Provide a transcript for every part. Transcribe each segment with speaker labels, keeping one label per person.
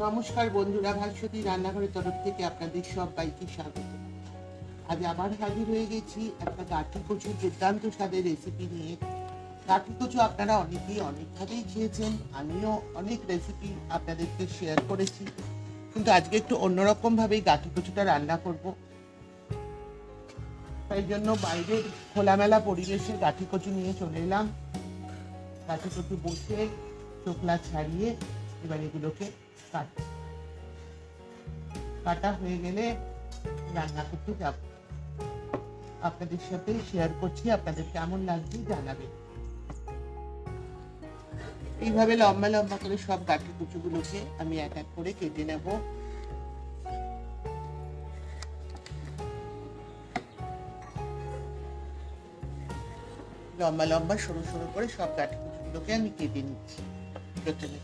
Speaker 1: নমস্কার বন্ধুরা, ভাস্বতী রান্নাঘরের তরফ থেকে আপনাদের সবাইকে স্বাগত। আজ আবার হাজির হয়ে গেছি একটা গাঠি কচুর দুর্দান্ত স্বাদের রেসিপি নিয়ে। গাঠি কচু আপনারা অনেকেই অনেকভাবেই খেয়েছেন, আমিও অনেক রেসিপি আপনাদেরকে শেয়ার করেছি। কিন্তু আজকে একটু অন্যরকম ভাবেই গাঠি কচুটা রান্না করব। তাই জন্য বাইরের খোলামেলা পরিবেশে গাঠি কচু নিয়ে চলে এলাম। গাঠি কচু বসে চোখলা ছাড়িয়ে এবার এগুলোকে কাট। কাটা হয়ে গেলে রান্না করতে যাব। আপনাদের সাথে শেয়ার করছি আপনাদের কেমন লাগছে জানাবেন। এইভাবে লম্বা লম্বা করে সব কুচুগুলোকে আমি এক এক করে কেটে নেব। লম্বা লম্বা সরু সরু করে সব গাঠি কুচুগুলোকে আমি কেটে নিচ্ছি। প্রথমে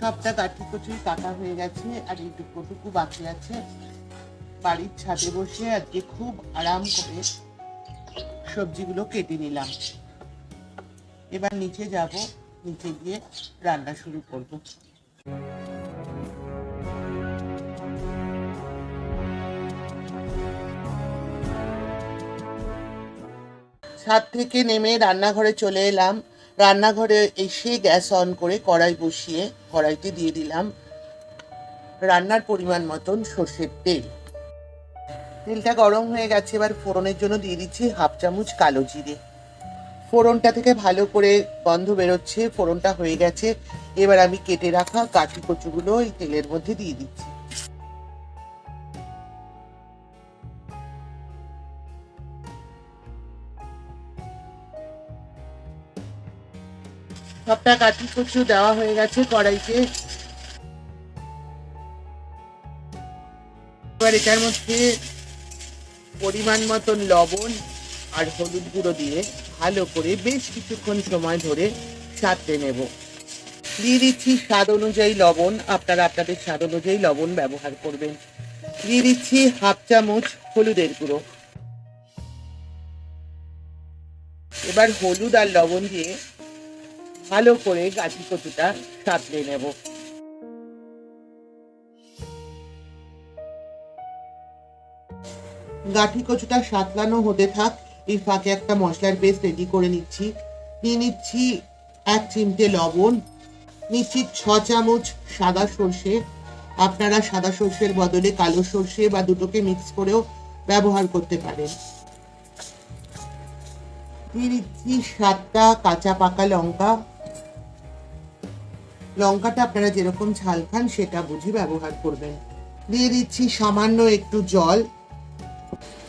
Speaker 1: সবটা কাঠি কচুই কাটা হয়ে গেছে, আর এইটুকুটুকু বাকি আছে। বাড়ির ছাদে বসে আজকে খুব আরাম করে সবজিগুলো কেটে নিলাম। এবার নিচে যাব, নিচে গিয়ে রান্না শুরু করব। ছাদ থেকে নেমে রান্নাঘরে চলে এলাম। রান্নাঘরে এসে গ্যাস অন করে কড়াই বসিয়ে কড়াইতে দিয়ে দিলাম রান্নার পরিমাণ মতন সর্ষের তেল। তেলটা গরম হয়ে গেছে, এবার ফোড়নের জন্য দিয়ে দিচ্ছি হাফ চামচ কালো জিরে। ফোড়নটা থেকে ভালো করে গন্ধ বেরোচ্ছে, ফোড়নটা হয়ে গেছে। এবার আমি কেটে রাখা কাঠি কচুগুলো এই তেলের মধ্যে দিয়ে দিচ্ছি। সবটা কাঠি কচু দেওয়া হয়ে গেছে কড়াইতে। এবার এটার মধ্যে পরিমাণ মতন লবণ আর হলুদ গুঁড়ো দিয়ে ভালো করে বেশ কিছুক্ষণ সময় ধরে সাঁততে নেব। দিয়ে দিচ্ছি স্বাদ অনুযায়ী লবণ, আপনারা আপনাদের স্বাদ অনুযায়ী লবণ ব্যবহার করবেন। দিয়ে দিচ্ছি হাফ চামচ হলুদের গুঁড়ো। এবার হলুদ আর লবণ দিয়ে ভালো করে গাছি কচুটা সাঁতলে নেব। গাঠি কচুটা সাতলানো হতে থাক এই ফাঁকে একটা মশলার পেস্ট রেডি করে নিচ্ছি। নিয়ে নিচ্ছি এক চিমটে লবণ, নিচ্ছি ছ চামচ সাদা সর্ষে। আপনারা সাদা সর্ষের বদলে কালো সর্ষে বা দুটোকে মিক্স করেও ব্যবহার করতে পারেন। দিয়ে দিচ্ছি সাতটা কাঁচা পাকা লঙ্কা লঙ্কাটা আপনারা যেরকম ঝাল খান, সেটা বুঝে ব্যবহার করবেন। দিয়ে দিচ্ছি সামান্য একটু জল।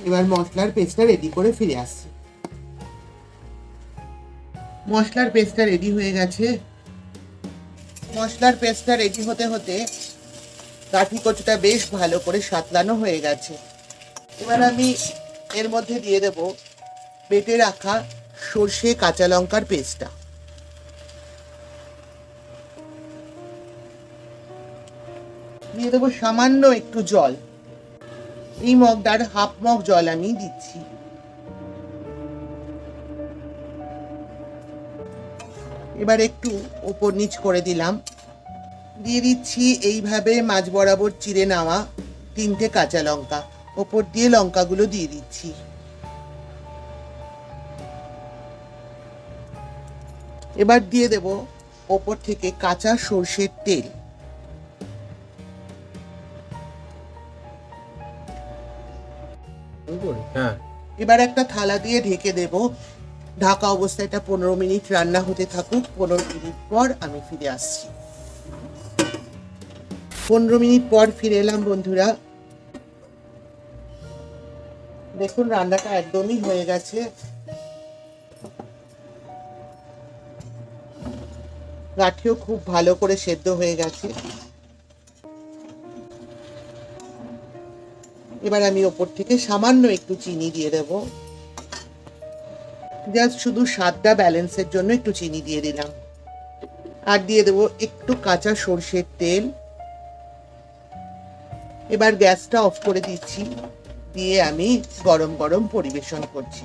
Speaker 1: এবার মশলার পেস্টটা রেডি করে ফিরে আসছি। মশলার পেস্টটা রেডি হয়ে গেছে। মশলার পেস্টটা রেডি হতে হতে কাঠি কচুটা বেশ ভালো করে সাতলানো হয়ে গেছে। এবার আমি এর মধ্যে দিয়ে দেব বেটে রাখা সর্ষে কাঁচা লঙ্কার পেস্টটা। দিয়ে দেবো সামান্য একটু জল। এই মগটার হাফ মগ জল আমি দিচ্ছি। এবার একটু ওপর নিচ করে দিলাম। দিয়ে দিচ্ছি এইভাবে মাছ বরাবর চিড়ে নেওয়া তিনটে কাঁচা লঙ্কা। ওপর দিয়ে লঙ্কাগুলো দিয়ে দিচ্ছি। এবার দিয়ে দেব ওপর থেকে কাঁচা সর্ষের তেল।
Speaker 2: হ্যাঁ।
Speaker 1: এবার একটা থালা দিয়ে ঢেকে দেব। ঢাকা অবস্থায় এটা পনেরো মিনিট রান্না হতে থাকুক। পনেরো মিনিট পর আমি ফিরে আসছি। পনেরো মিনিট পর ফিরে এলাম বন্ধুরা। দেখুন রান্নাটা একদমই হয়ে গেছে। গাঠিও খুব ভালো করে সেদ্ধ হয়ে গেছে। এবার আমি ওপর থেকে সামান্য একটু চিনি দিয়ে দেব। জাস্ট শুধু স্বাদটা ব্যালেন্সের জন্য একটু চিনি দিয়ে দিলাম। আর দিয়ে দেবো একটু কাঁচা সর্ষের তেল। এবার গ্যাসটা অফ করে দিচ্ছি। দিয়ে আমি গরম গরম পরিবেশন করছি।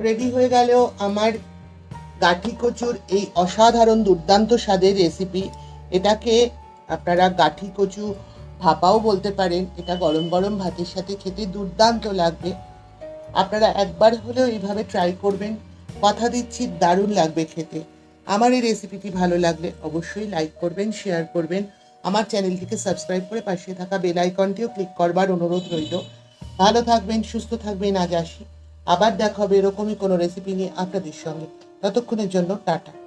Speaker 1: রেডি হয়ে গেল আমার গাঠি কচুর এই অসাধারণ দুর্দান্ত স্বাদের রেসিপি এটাকে আপনারা গাঠি কচু ভাপাও বলতে পারেন, এটা গরম গরম ভাতের সাথে খেতে দুর্দান্ত লাগবে। আপনারা একবার হলেও এইভাবে ট্রাই করবেন, কথা দিচ্ছি, দারুণ লাগবে খেতে। আমার এই রেসিপিটি ভালো লাগলে অবশ্যই লাইক করবেন শেয়ার করবেন। আমার চ্যানেলটিকে সাবস্ক্রাইব করে পাশে থাকা বেল আইকনটিও ক্লিক করবার অনুরোধ রইল। ভালো থাকবেন, সুস্থ থাকবেন, আজ আসি। আবার দেখা হবে এরকমই কোনো রেসিপি নিয়ে আপনাদের সঙ্গে। ততক্ষণের জন্য টাটা।